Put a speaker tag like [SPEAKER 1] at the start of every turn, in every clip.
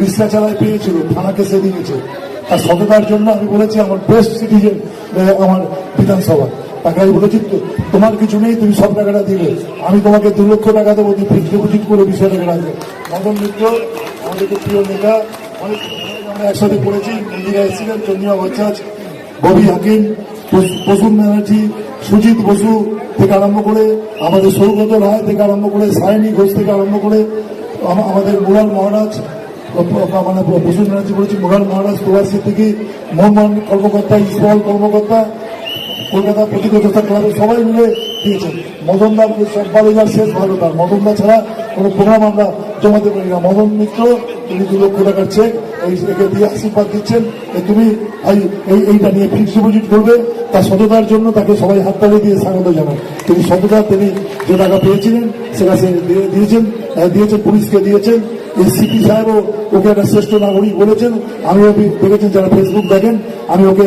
[SPEAKER 1] রিক্সা চালায় পেয়েছিল, থানাকে সে দিয়েছে তার সততার জন্য আমি বলেছি, আমার বেস্ট সিটিজেন আমার বিধানসভা। তাকে আমি বলেছি তোমার কিছু নেই, তুমি সব টাকাটা দিলে। আমি তোমাকে দু লক্ষ টাকা দেবো, তুমি ফিক্সড ডিপোজিট করে বিষয়টাকে রাখবে মদন মিত্র আমাদের প্রিয় নেতা, অনেক আমরা একসাথে পড়েছি, মন্দিরা এসেছিলেন, চন্দ্রিমা ভট্টাচ ববি হাকিম, প্রস- প্রসূন ব্যানার্জি, সুজিত বসু থেকে আরম্ভ করে, আমাদের সৌগত রায় থেকে আরম্ভ করে, সায়নী ঘোষ থেকে আরম্ভ করে আমাদের মুরাল মহারাজ মানে প্রসূন ব্যানার্জি মহারাজ কর্মকর্তা কর্মকর্তা, কলকাতা প্রতিযোগিতা ক্লাবের সবাই মিলে দিয়েছেন। শেষ ভালো তার। মদনদা ছাড়া কোনো প্রোগ্রাম আমরা জমাতে পারি না। মদন মিত্র, তিনি দু লক্ষ টাকার চেক এই দিয়ে আশীর্বাদ দিচ্ছেন তুমি এই এইটা নিয়ে ফিক্সড ডিপোজিট করবে। তার সততার জন্য তাকে সবাই হাত হাততালি দিয়ে স্বাগত জানান তিনি সততা তিনি যে টাকা পেয়েছিলেন, সেটা সে দিয়েছেন দিয়েছেন, পুলিশকে দিয়েছেন। এই সিপি সাহেবও ওকে একটা শ্রেষ্ঠ নাগরিক বলেছেন। আমি ওকে দেখেছেন যারা ফেসবুক দেখেন, আমি ওকে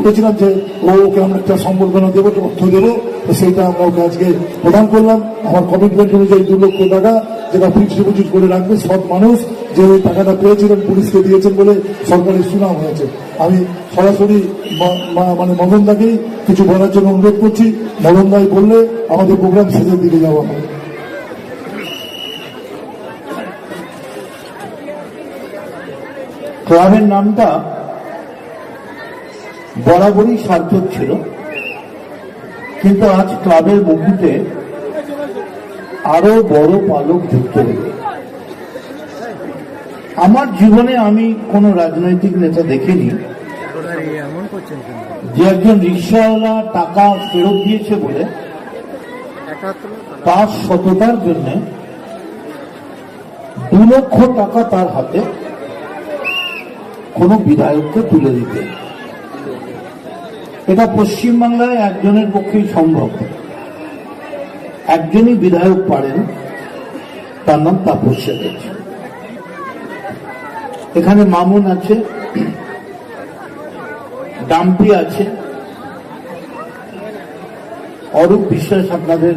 [SPEAKER 1] বলেছিলাম যে ও ওকে আমরা একটা সম্বর্ধনা দেবো অর্থ দেবো। সেইটা আমরা ওকে আজকে প্রদান করলাম। আমার কমিটমেন্ট অনুযায়ী দু লক্ষ টাকা যেটা ফিক্সড ডিপোজিট করে রাখবে সব মানুষ, যে ওই টাকাটা পেয়েছিলেন, পুলিশকে দিয়েছেন বলে সরকারের সুনাম হয়েছে। আমি সরাসরি মানে মদনদাকেই কিছু বলার জন্য অনুরোধ করছি। মদনদাই বললে আমাদের প্রোগ্রাম শেষের দিকে যাওয়া হবে।
[SPEAKER 2] ক্লাবের নামটা বরাবরই সার্থক ছিল। কিন্তু আজ ক্লাবের মুকুটে আরও বড় পালক যুক্ত হল। আমার জীবনে আমি কোন রাজনৈতিক নেতা দেখিনি। যে একজন রিক্সাওয়ালা টাকা ফেরত দিয়েছে বলে তার সততার জন্য দু লক্ষ টাকা তার হাতে কোন বিধায়ককে তুলে দিতে। এটা পশ্চিমবাংলায় একজনের পক্ষেই সম্ভব। একজনই বিধায়ক পারেন তার নাম তাপস চ্যাটার্জি এখানে মামুন আছে ডাম্পি আছে অরূপ বিশ্বাস আপনাদের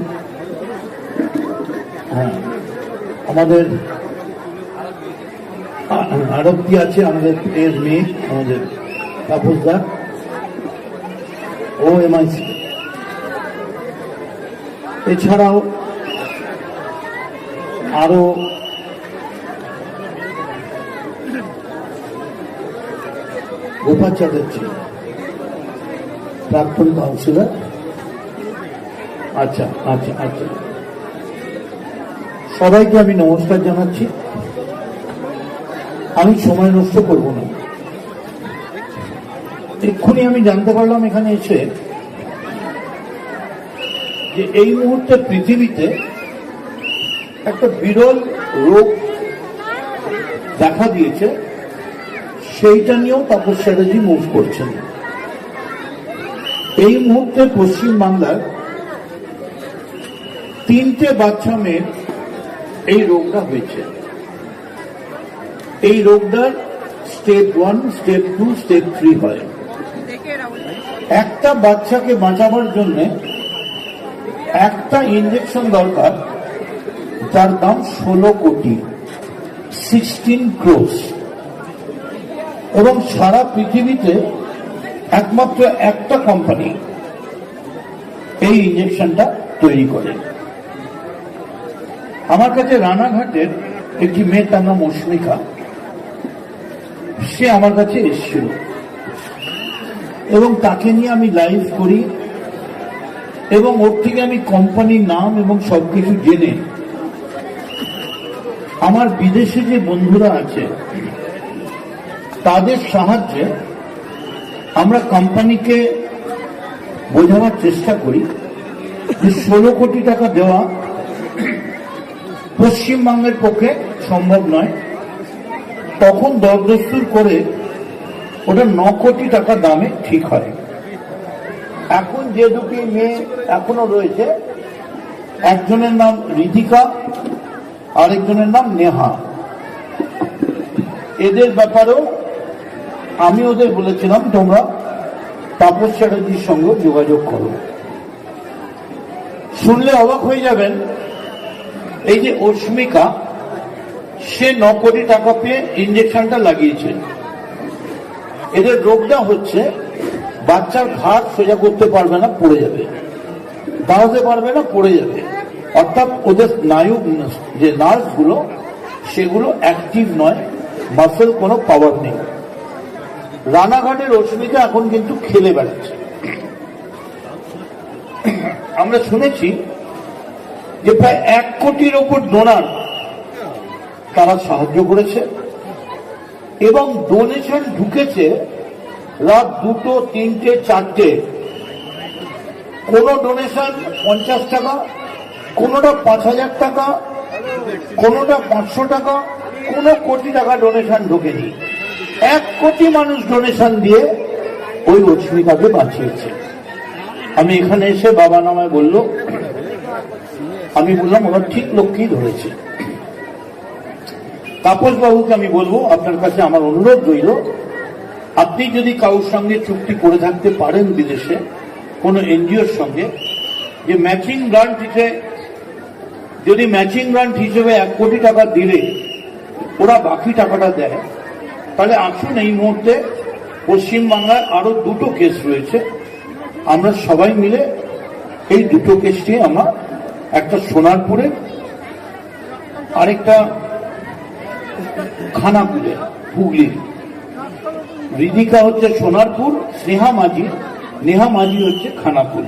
[SPEAKER 2] হ্যাঁ, আমাদের আরব্দি আছে আমাদের এর মেয়ে, আমাদের তাপসদা ও এমআইসি এছাড়াও আরও গোপাল চ্যাটার্জি প্রাক্তন কাউন্সিলর। আচ্ছা আচ্ছা আচ্ছা। সবাইকে আমি নমস্কার জানাচ্ছি। আমি সময় নষ্ট করব না। এক্ষুনি আমি জানতে পারলাম এখানে এসে যে এই মুহূর্তে পৃথিবীতে একটা বিরল রোগ দেখা দিয়েছে, সেইটা নিয়েও তাপস চ্যাটার্জি মুভ করছেন। এই মুহূর্তে পশ্চিম বাংলার তিনটে বাচ্চা মেয়ের এই রোগটা হয়েছে। এই রোগটার step one step two step three হয়। একটা বাচ্চাকে বাঁচাবার জন্য একটা ইঞ্জেকশন দরকার, যার দাম ষোলো কোটি সিক্সটিন ক্রোস এবং সারা পৃথিবীতে একমাত্র একটা কোম্পানি এই ইঞ্জেকশনটা তৈরি করে। আমার কাছে রানাঘাটের একটি মেয়ে তার নাম অস্মিকা সে আমার কাছে এসেছিল। এবং তাকে নিয়ে আমি লাইভ করি। এবং ওর থেকে আমি কোম্পানির নাম এবং সবকিছু জেনে আমার বিদেশে যে বন্ধুরা আছে, তাদের সাহায্যে আমরা কোম্পানিকে বোঝাবার চেষ্টা করি যে ষোলো কোটি টাকা দেওয়া পশ্চিমবঙ্গের পক্ষে সম্ভব নয়। তখন দরদস্তুর করে ওটা ন কোটি টাকা দামে ঠিক হয়। এখন যে দুটি মেয়ে এখনও রয়েছে, একজনের নাম রিধিকা, আরেকজনের নাম নেহা। এদের ব্যাপারেও আমি ওদের বলেছিলাম, তোমরা তাপস চ্যাটার্জির সঙ্গে যোগাযোগ করো। শুনলে অবাক হয়ে যাবেন, এই যে অস্মিকা সে ন কোটি টাকা পেয়ে ইঞ্জেকশনটা লাগিয়েছে। এদের রোগটা হচ্ছে, বাচ্চার ঘাট সোজা করতে পারবে না, পড়ে যাবে। দাঁড়াতে পারবে না, পড়ে যাবে। অর্থাৎ ওদের স্নায়ু, যে নার্ভগুলো সেগুলো অ্যাক্টিভ নয় মাসেল কোনো পাওয়ার নেই। রানাঘাটের রশ্মিকা এখন কিন্তু খেলে বেড়াচ্ছে। আমরা শুনেছি যে প্রায় এক কোটির ওপর ডোনার তারা সাহায্য করেছে এবং ডোনেশন ঢুকেছে রাত দুটো, তিনটে, চারটে। কোন ডোনেশন পঞ্চাশ টাকা, কোনোটা পাঁচ হাজার টাকা, কোনোটা পাঁচশো টাকা, কোনো কোটি টাকা ডোনেশন ঢোকেনি। এক কোটি মানুষ ডোনেশন দিয়ে ওই অস্মিতাকে বাঁচিয়েছে। আমি এখানে এসে বাবা নামায় বলল, আমি বললাম ওরা ঠিক লোককেই ধরেছে। তাপস বাবুকে আমি বলব, আপনার কাছে আমার অনুরোধ রইল, আপনি যদি কারোর সঙ্গে চুক্তি করে থাকতে পারেন বিদেশে, কোনো এনজিওর সঙ্গে, যে ম্যাচিং গ্রান্ট হিসেবে, যদি ম্যাচিং গ্রান্ট হিসেবে এক কোটি টাকা দিলে, ওরা বাকি টাকাটা দেয়, তাহলে আসুন এই মুহূর্তে পশ্চিমবাংলায় আরও দুটো কেস রয়েছে। আমরা সবাই মিলে এই দুটো কেসটি আমরা একটা সোনারপুরে আরেকটা খানাপুরে হুগলি রিদিকা হচ্ছে সোনারপুর, স্নেহা মাঝি নেহা মাঝি হচ্ছে খানাপুর।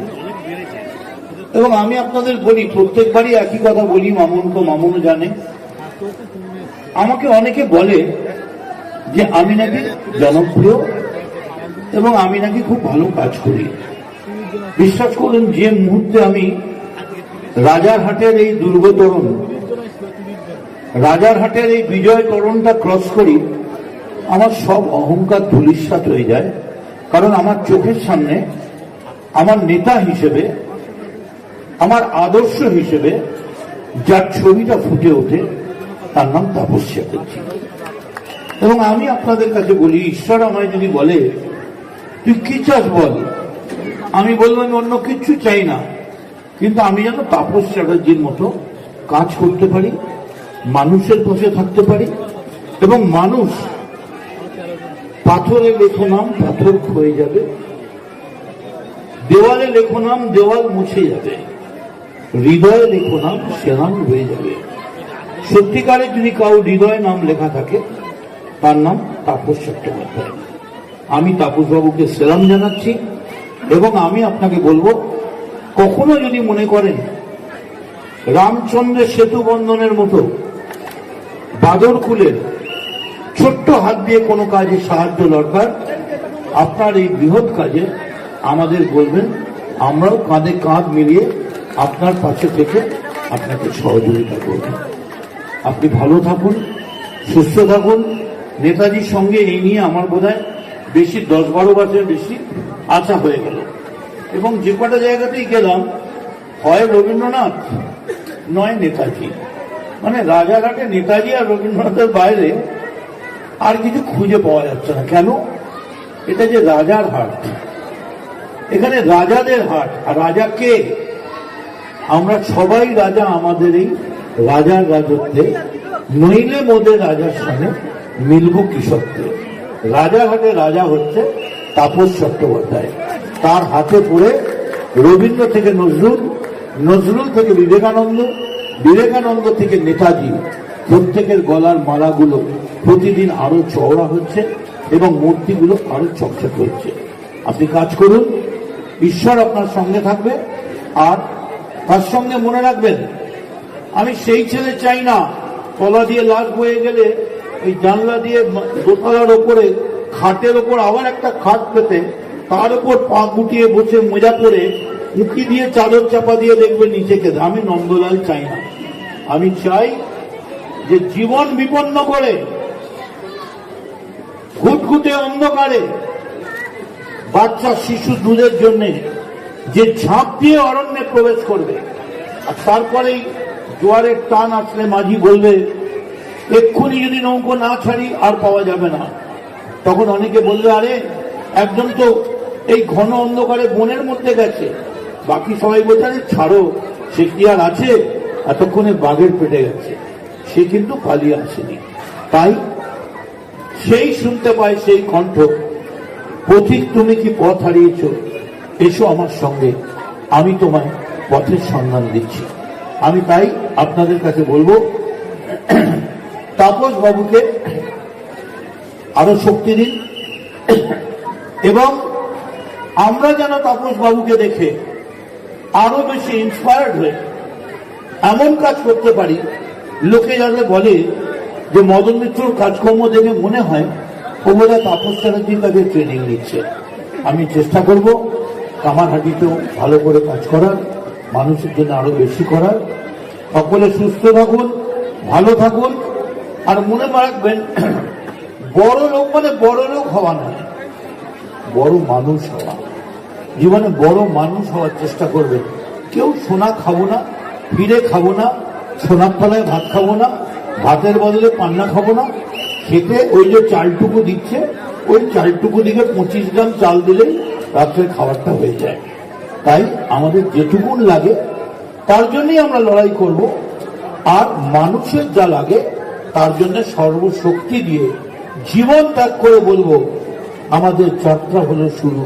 [SPEAKER 2] এবং আমি আপনাদের বলি, প্রত্যেকবারই একই কথা বলি মামুন তো মামুনও জানে। আমাকে অনেকে বলে যে, আমি নাকি জনপ্রিয় এবং আমি নাকি খুব ভালো কাজ করি। বিশ্বাস করুন, যে মুহূর্তে আমি রাজারহাটের এই দুর্গ তরুণ রাজারহাটের এই বিজয় তরণটা ক্রস করি, আমার সব অহংকার ধুলিস্বাত হয়ে যায়। কারণ আমার চোখের সামনে আমার নেতা হিসেবে, আমার আদর্শ হিসেবে যার ছবিটা ফুটে ওঠে, তার নাম তাপস চ্যাটার্জি এবং আমি আপনাদের কাছে বলি, ঈশ্বর আমায় যদি বলে, তুই কি চাস বল? আমি বলব, আমি অন্য কিচ্ছু চাই না। কিন্তু আমি যেন তাপস চ্যাটার্জির মতো কাজ করতে পারি মানুষের পাশে থাকতে পারি এবং মানুষ পাথরে লেখো নাম পাথর ক্ষয়ে যাবে, দেওয়ালে লেখো নাম দেওয়াল মুছে যাবে, হৃদয়ে লেখো নাম সে নাম রয়ে যাবে। সত্যিকারে যদি কারও হৃদয়ে নাম লেখা থাকে, তার নাম তাপস চট্টোপাধ্যায়। আমি তাপসবাবুকে সেলাম জানাচ্ছি এবং আমি আপনাকে বলব, কখনো যদি মনে করেন রামচন্দ্রের সেতু বন্ধনের মতো বাদরকুলের ছোট্ট হাত দিয়ে কোনো কাজে সাহায্য দরকার, আপনার এই বৃহৎ কাজে আমাদের বলবেন, আমরাও কাঁধে কাঁধ মিলিয়ে আপনার পাশে থেকে আপনাকে সহযোগিতা করব। আপনি ভালো থাকুন, সুস্থ থাকুন। নেতাজির সঙ্গে এই নিয়ে আমার বোধ বেশি দশ বারো বছর বেশি আশা হয়ে গেল। এবং যে কটা জায়গাতেই গেলাম, হয় রবীন্দ্রনাথ, নয় নেতাজি। মানে রাজাঘাটে নেতাজি আর রবীন্দ্রনাথের বাইরে আর কিছু খুঁজে পাওয়া যাচ্ছে না। কেন? এটা যে রাজার হাট। এখানে রাজাদের হাট। আর রাজা কে? আমরা সবাই রাজা আমাদের এই রাজার রাজত্বে। নইলে মোদের রাজার সঙ্গে মিলব কৃষকদের রাজাঘাটে রাজা হচ্ছে তাপস চট্টোপাধ্যায়। তার হাতে পড়ে রবীন্দ্র থেকে নজরুল নজরুল থেকে বিবেকানন্দ বিবেকানন্দ থেকে নেতাজি প্রত্যেকের গলার মালাগুলো প্রতিদিন আরও চওড়া হচ্ছে এবং মূর্তিগুলো আরও চকচক হচ্ছে। আপনি কাজ করুন, ঈশ্বর আপনার সঙ্গে থাকবে আর তার সঙ্গে মনে রাখবেন, আমি সেই ছেলে চাই না, তলা দিয়ে লাশ বয়ে গেলে ওই জানলা দিয়ে দোতলার ওপরে খাটের ওপর আবার একটা খাট পেতে, তার উপর পা গুটিয়ে বসে মোজা পরে উঁকি দিয়ে চাদর চাপা দিয়ে দেখবে নিচে কেঁদে আমি নন্দলাল চাই না। আমি চাই যে জীবন বিপন্ন করে, ঘুটঘুটে অন্ধকারে, বাচ্চা, শিশু দুধের জন্য যে ঝাঁপ দিয়ে অরণ্যে প্রবেশ করবে। আর তারপরেই জোয়ারের টান আসলে মাঝি বলবে, এক্ষুনি যদি নৌকো না ছাড়ি, আর পাওয়া যাবে না। তখন অনেকে বলবে, আরে একজন তো এই ঘন অন্ধকারে বনের মধ্যে গেছে। বাকি সবাই বলছে, আরে ছাড়ো, সে কি আর আছে? এতক্ষণে বাঘের পেটে গেছে। সে কিন্তু পালিয়ে আসেনি। তাই সেই শুনতে পায় সেই কণ্ঠ, পথিক, তুমি কি পথ হারিয়েছ? এসো আমার সঙ্গে। আমি তোমায় পথের সন্ধান দিচ্ছি। আমি তাই আপনাদের কাছে বলব, তাপস বাবুকে আরও শক্তি দিন। এবং আমরা যেন তাপস বাবুকে দেখে আরও বেশি ইন্সপায়ার্ড হয়ে এমন কাজ করতে পারি, লোকে যাতে বলে যে মদন মিত্রর কাজকর্ম দেখে মনে হয় ও তাপস চ্যাটার্জির কাছে ট্রেনিং নিচ্ছে। আমি চেষ্টা করব কামারহাটিতেও ভালো করে কাজ করার, মানুষের জন্য আরও বেশি করার। সকলে সুস্থ থাকুন, ভালো থাকুন, আর মনে রাখবেন, বড় লোক মানে বড় লোক হওয়া নয়, বড় মানুষ হওয়া। জীবনে বড় মানুষ হওয়ার চেষ্টা করবেন কেউ সোনা খাব না ফিরে খাব না সোনার তলায় ভাত খাব না, ভাতের বদলে পান্না খাব না। খেতে ওই যে চালটুকু দিচ্ছে, ওই চালটুকু দিকে পঁচিশ গ্রাম চাল দিলেই রাত্রের খাবারটা হয়ে যায়। তাই আমাদের যেটুকুন লাগে, তার জন্যই আমরা লড়াই করব। আর মানুষের যা লাগে, তার জন্য সর্বশক্তি দিয়ে জীবন ত্যাগ করে বলব, আমাদের যাত্রা হলো শুরু।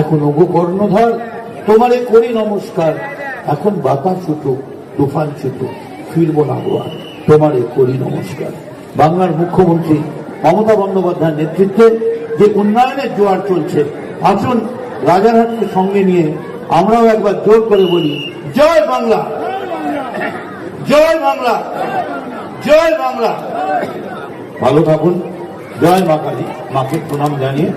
[SPEAKER 2] এখন ওগো কর্ণধর, তোমারে করি নমস্কার। এখন বাতাস ছুটুক তুফান ছুটুক ফিরবো না গোয়া তোমারে করি নমস্কার। বাংলার মুখ্যমন্ত্রী মমতা বন্দ্যোপাধ্যায়ের নেতৃত্বে যে উন্নয়নের জোয়ার চলছে, আসুন রাজারহাটকে সঙ্গে নিয়ে আমরাও একবার জোর করে বলি, জয় বাংলা! জয় বাংলা! জয় বাংলা! ভালো থাকুন। জয় মা কালী, মাকে প্রণাম জানিয়ে